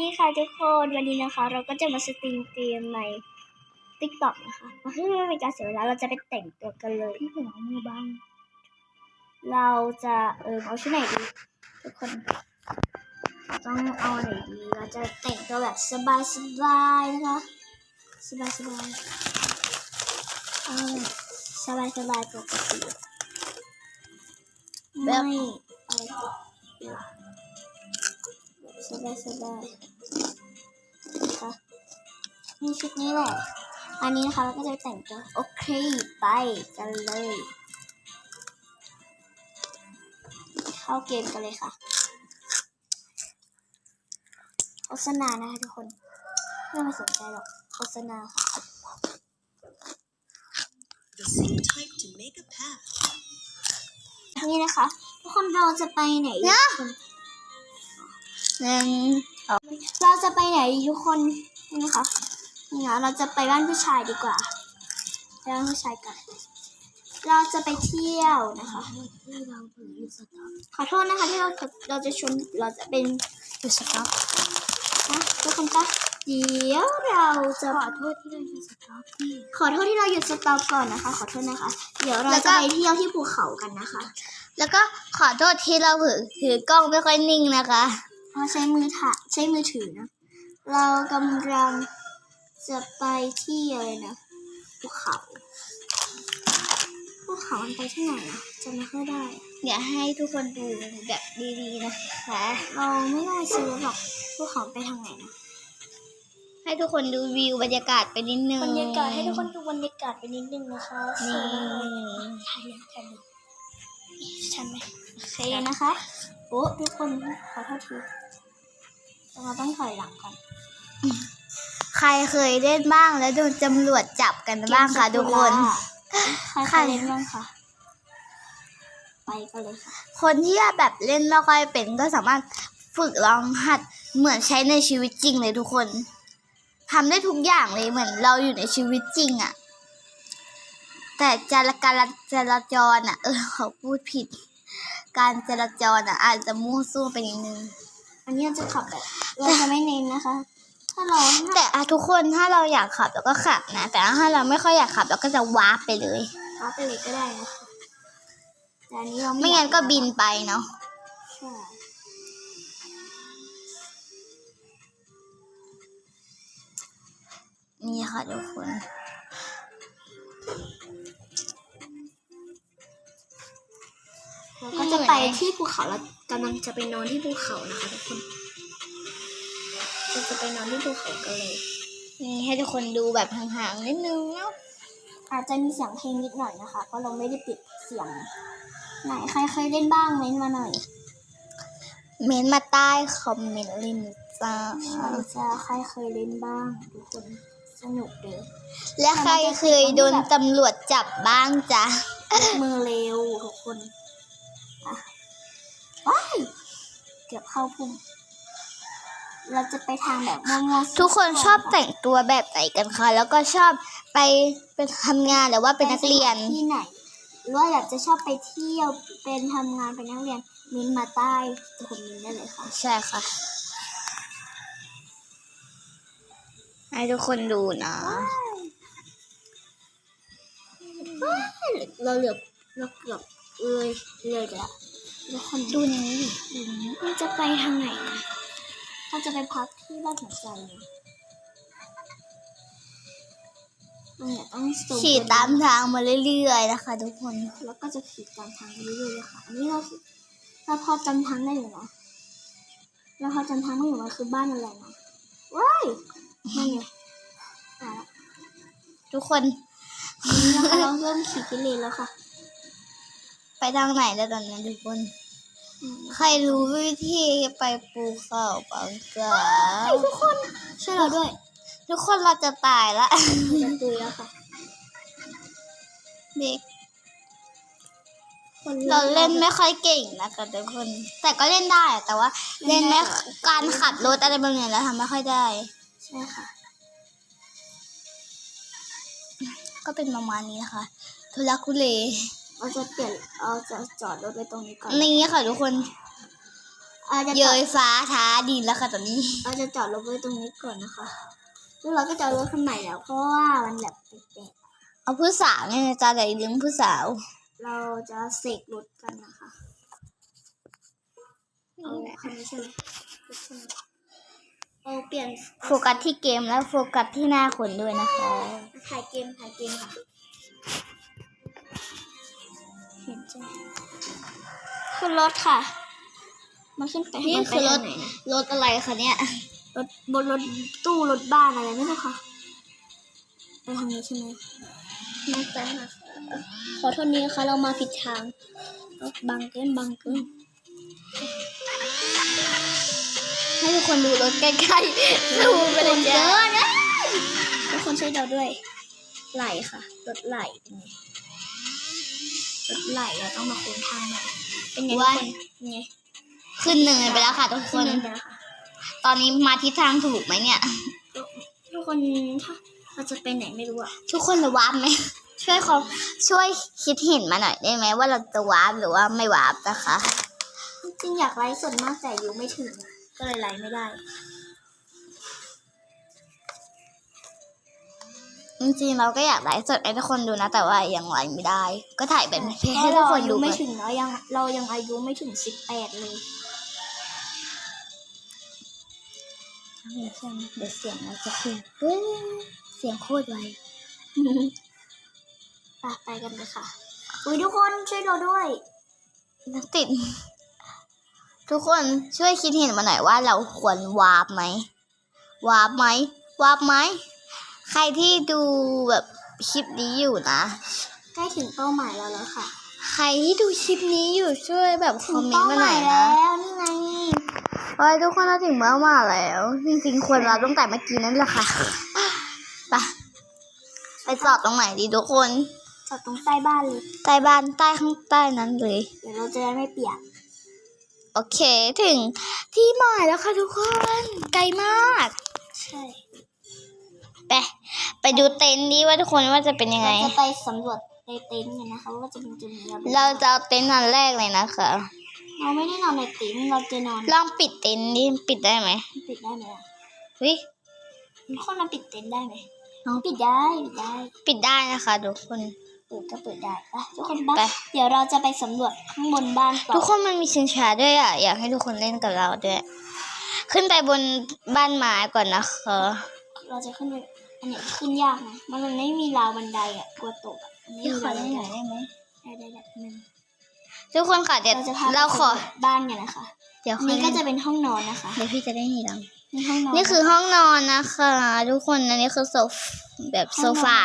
ดีค่ะทุกคนวันนี้นะคะ เราก็จะมาสตรีมเกมใน TikTok นะคะเพื่อไม่เป็นการเสียเวลาเราจะไปแต่งตัวกันเลยที่หัวมือบ้าง เราจะเออเอาชุดไหนดีทุกคนเราต้องเอาไหนดีเราจะแต่งตัวแบบสบายสบายๆนะคะสบายสบายๆเอาแบบสบายสบายๆปกติไม่อะไรติดเยอะ สบายสบายนะคะนี่ชุดนี้แหละ อันนี้นะคะเราก็จะแต่งตัวโอเค ไปกันเลย เข้าเกมกันเลยค่ะโฆษณานะคะทุกคนไม่ต้องไปสนใจหรอกโฆษณาค่ะ The same type to make a path. นี่นะคะ ทุกคนเราจะไปไหนนะ หนึ่งเราจะไปไหนทุกคนนี่นะคะนี่นะเราจะไปบ้านผู้ชายดีกว่าไปบ้านผู้ชายกัน เราจะไปเที่ยวนะคะ ขอโทษนะคะที่เราเราจะชวนเราจะเป็นจุดสต็อปนะทุกคนก็เดี๋ยวเราจะขอโทษที่เราหยุดสต็อปขอโทษที่เราหยุดสต็อปก่อนนะคะ ขอโทษนะคะ เดี๋ยวเราจะไปเที่ยวที่ภูเขากันนะคะ แล้วก็ขอโทษที่เราถือถือกล้องไม่ค่อยนิ่งนะคะ เพราะใช้มือถ่ายใช้มือถือนะ เรากำลังจะไปที่อะไรนะภูเขาภูเขามันไปที่ไหนอะจำไม่ค่อยได้ เดี๋ยวให้ทุกคนดูแบบดีๆนะคะเราไม่ได้ซื้อหรอกภูเขาไปทางไหนนะให้ทุกคนดูวิวบรรยากาศไปนิดนึงบรรยากาศให้ทุกคนดูบรรยากาศไปนิดนึงนะคะนี่ถ่ายเลยถ่ายเลยชันไหมโอเคนะคะ โอ้ทุกคนขอโทษที เราต้องถอยหลังก่อน ใครเคยเล่นบ้างแล้วโดนตำรวจจับกันบ้างคะทุกคน ใครเคยเล่นบ้างคะไปกันเลยค่ะคนที่แบบเล่นไม่ค่อยเป็นก็สามารถฝึกลองหัดเหมือนใช้ในชีวิตจริงเลยทุกคนทำได้ทุกอย่างเลยเหมือนเราอยู่ในชีวิตจริงอะแต่จราการจราจรอะเออเขาพูดผิด การจราจรอะอาจจะมั่วซั่วไปนิดนึง อันนี้เราจะขับแบบเราจะไม่เน้นนะคะ ถ้าเราแต่อะทุกคนถ้าเราอยากขับเราก็ขับนะ แต่ถ้าเราไม่ค่อยอยากขับเราก็จะวาร์ปไปเลยขับไปเลยก็ได้นะคะแต่อันนี้เราไม่งั้นก็บินไปเนาะใช่นี่ค่ะทุกคนเราก็จะไปที่ภูเขาเรา กำลังจะไปนอนที่ภูเขานะคะทุกคนเราจะไปนอนที่ภูเขากันเลย นี่ให้ทุกคนดูแบบห่างๆนิดนึงเนาะอาจจะมีเสียงเพลงนิดหน่อยนะคะ เพราะเราไม่ได้ปิดเสียง ไหนใครเคยเล่นบ้างเม้นต์มาหน่อย เมนต์มาใต้คอมเมนต์เลยนะจ้าจะใครเคยเล่นบ้างทุกคนสนุกเด้อและใครเคยโดนตำรวจจับบ้างจ๊ะยกมือเร็วทุกคนอะ ว้ายเกือบเข้าพุ่มเราจะไปทางแบบมั่วๆทุกคนชอบแต่งตัวแบบไหนกันคะ แล้วก็ชอบไปเป็นทำงานหรือว่าเป็นนักเรียน ที่ไหนหรือว่าอยากจะชอบไปเที่ยวเป็นทำงานเป็นนักเรียนมินมาใต้คอมเมนต์ได้เลยค่ะ ใช่ค่ะ ให้ทุกคนดูนะ เราเหลือบเราเกือบเอ้ยเลยไปละ ทุกคนดูนี้ดิดูนี้มันจะไปทางไหนนะเราจะไปพักที่บ้านหัวใจเนี่ยเราเนี่ยต้องส่งขี่ตามทางมาเรื่อยๆนะคะ ทุกคนแล้วก็จะขี่ตามทางไปเรื่อยๆเลยค่ะอันนี้เราเราพอจำทางได้อยู่เนาะเราพอจำทางไม่อยู่มันคือบ้านอะไรนะว้ายนั่นไงอะทุกคน นี่นะคะเราเริ่มขี่กิเลนแล้วค่ะไป ทางไหนแล้วตอนนี้ทุกคนอืมใครรู้วิธีไปภูเขาบ้างจ๊ะทุกคนช่วยเราด้วย ทุกคนเราจะตายละจะตุยแล้วค่ะเด็กคนเราเล่นไม่ค่อยเก่งนะคะทุกคน แต่ก็เล่นได้แต่ว่า เล่นไม่การขับรถอะไรแบบนี้แล้วทำไม่ค่อยได้ใช่ค่ะ ก็เป็นประมาณนี้นะคะทุลักทุเล เราจะเปลี่ยนเราจะจอดรถไว้ตรงนี้ก่อนนี่ค่ะทุกคนอาจจะเยจอดยฟ้าท้าดินแล้วค่ะตอนนี้ เราจะจอดรถไว้ตรงนี้ก่อนนะคะแล้วเราก็จะเอารถคันใหม่แล้วเพราะว่ามันแบบแปลกเอาผู้สาวเนี่ยนะจ๊ะแต่อย่าลืมผู้สาวๆเราจะเสกรถกันนะคะเอาคันนี้ใช่ไหมรถใช่ไหมเอาเปลี่ยนโฟกัสที่เกมแล้วโฟกัสที่หน้าคนด้วยนะคะ ถ่ายเกมถ่ายเกมค่ะ เห็นใช่ไหมขึ้นรถค่ะมาขึ้นไปนี่คือรถไปทางไหนนะรถอะไรคะเนี่ย รถบนรถตู้รถบ้านอะไรไม่รู้ค่ะ ไปทางนี้ใช่ไหมมาแป๊บนะคะขอโทษนี้นะคะเรามาผิดทางรถบังเกินบังเกินให้ทุกคนดูรถใกล้ๆซูมไปเลยจ้ะนะทุกคนช่วยเราด้วยไหลค่ะรถไหลเป็นไง รถไหลเราต้องมาโค้งทางหน่อยเป็นไงทุกคนเป็นไงขึ้นเนินไปแล้วค่ะทุกคขึ้นน เนินไปแล้วค่ะตอนนี้มาทิศทางถูกไหมเนี่ย ทุกคนถ้าเราจะไปไหนไม่รู้อะทุกคนจะวาร์ปไหม ช่วยเขาช่วยคิดเห็นมาหน่อยได้ไหมว่าเราจะวาร์ปหรือว่าไม่วาร์ปนะคะ จริงๆอยากไลฟ์สดมากแต่อายู่ไม่ถึงอะก็เลยไลฟ์ไม่ได้ จริงๆเราก็อยากไลฟ์สดให้ทุกคนดูนะ แต่ว่ายังไลฟ์ไม่ได้ ก็ถ่ายเป็นให้เพให้ราะทุกเราคนอาดูยุไปไม่ถึงเนาะยังเรายังอายุไม่ถึงสิบแปดเลยใช่ไหมเดี๋ยวเสียงเราจะขึ้นเฮ้ยเสียงโคตรไวไปไปกันเลยค่ะอุ้ยทุกคนช่วยเราด้วยนักติด ทุกคนช่วยคิดเห็นมาหน่อยว่าเราควรวาร์ปไหมวาร์ปไหมวาร์ปไหม ใครที่ดูแบบคลิปนี้อยู่นะ ใกล้ถึงเป้าหมายเราแล้วค่ะใครที่ดูคลิปนี้อยู่ช่วยแบบคถึอมงเมนเป้าต์มาหหน่มาอยยแล้นะวนี่ไงโอ้ยทุกคนเราถึงเป้าหมายแล้ว จริงๆควรเราตั้งแต่เมื่อกี้นั่นแหละค่ะไปไปจอดตรงไหนดีทุกคนจอดตรงใต้บ้านเลยใต้บ้านใต้ข้างใต้นั้นเลยเดี๋ยวเราจะได้ไม่เปียกโอเคถึงที่หมายแล้วค่ะทุกคนไกลมาก ใช่ไป ไปดูเต็นท์นี้ว่าทุกคนว่าจะเป็นยังไง เราจะไปสำรวจในเต็นท์กันนะคะว่าจะเป็นจุดไหนเราจะเอาเต็นท์อันแรกเลยนะคะ เราไม่ได้นอนในเต็นท์เราจะนอนลองปิดเต็นท์นี่ปิดได้ไหมปิดได้ไหมอะเฮ้ยทุกคนเราปิดเต็นท์ได้ไหมเอาปิดได้ปิดได้ ปิดได้นะคะทุกคนเปิดก็เปิดได้ไปทุกคนไปไปเดี๋ยวเราจะไปสำรวจข้างบนบ้านต่อทุกคนมันมีชิงช้าด้วยอะอยากให้ทุกคนเล่นกับเราด้วยขึ้นไปบนบ้านไม้ก่อนนะคะ เราจะขึ้นไป อันเนี้ยขึ้นยากนะมันมันไม่มีราวบันไดอะกลัวตกอะมันไม่มีราวบันไดได้ได้ได้หนึ่งทุกคนค่ะเดี๋ยวเราจะพาไปเราขอสำรวจบ้านกันนะคะ เดี๋ยวอันค่อยนี้ก็เล่นจะเป็นห้องนอนนะคะเดี๋ยวพี่จะได้หนีดังนี่ห้องนอนนี่คือห้องนอนนะคะ ทุกคนอันนี้คือโซฟแบบโซฟา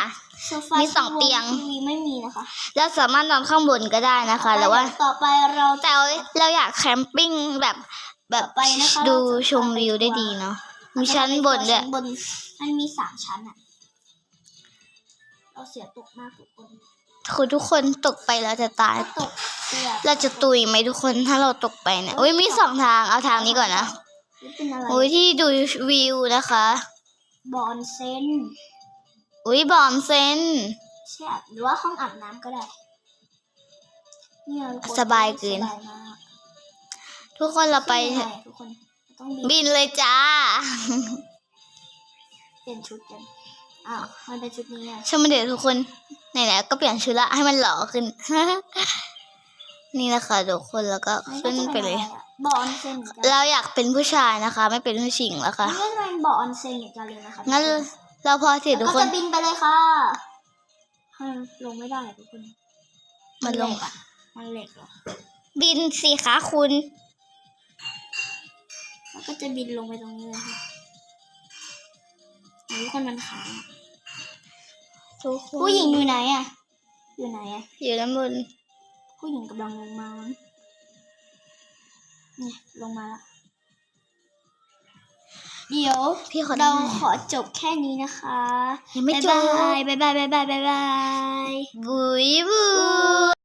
โซฟามีสองเตียง ทีวีไม่มีนะคะเราสามารถนอนข้างบนก็ได้นะคะแต่ว่าต่อไปเราแต่เราอยากแคมปิ้งแบบแบบต่อไปนะคะดูเราจะชมวิวได้ดีเนาะ มีชั้นบนด้วยชั้นบน มันมีสามชั้นอะ เราเสียตกมากทุกคนคือทุกคนตกไปแล้วจะตาย ตกเสียเราจะตุยไหมทุกคนถ้าเราตกไปเนี่ยอุ้ยมีสองทางเอาทางนี้ก่อนนะนี่เป็นอะไรอุ้ยที่ดูวิวนะคะ บอนเซนอุ้ยบอนเซนใช่หรือว่าห้องอาบน้ำก็ได้เนี่ยทุคนสบายเกินสบายมากทุกคนเราไปขึ้นยังงทุกคน ต้องบินบินเลยจ้า เปลี่ยนชุดกันอ้าวมันเป็นชุดนี้อะช่างมันเดี๋ยวทุกคนไหนๆก็เปลี่ยนชุดละให้มันหล่อขึ้น นี่นะคะทุกคนแล้วก็ขึ้นไปเลยบออนเซนเหมือนกันเราอยากเป็นผู้ชายนะคะ ไม่เป็นผู้หญิงแล้วค่ะนี่ก็จะเป็นบออนเซนเหมือนกันเลยนะคะงั้นเราพอสิแล้วทุกก็คนจะบินไปเลยค่ะให้ลงไม่ได้ทุกคนมันลงเหกอะมันเหล็กเหรอบินสิคะคุณ แล้วก็จะบินลงไปตรงนี้เลยค่ะทุกคนมันค้างอะทุกคนผู้หญิงอยู่ไหนอะ อยู่ไหนอะ อยู่ด้านบน ผู้หญิงกำลังลงมามั้งเนี่ยลงมาละเดี๋ยวพี่ขอเราได้ไหมขอจบแค่นี้นะคะยังไม่จบบ๊ายบายบ๊ายบายบ๊ายบายบ๊ายบายบุยบุย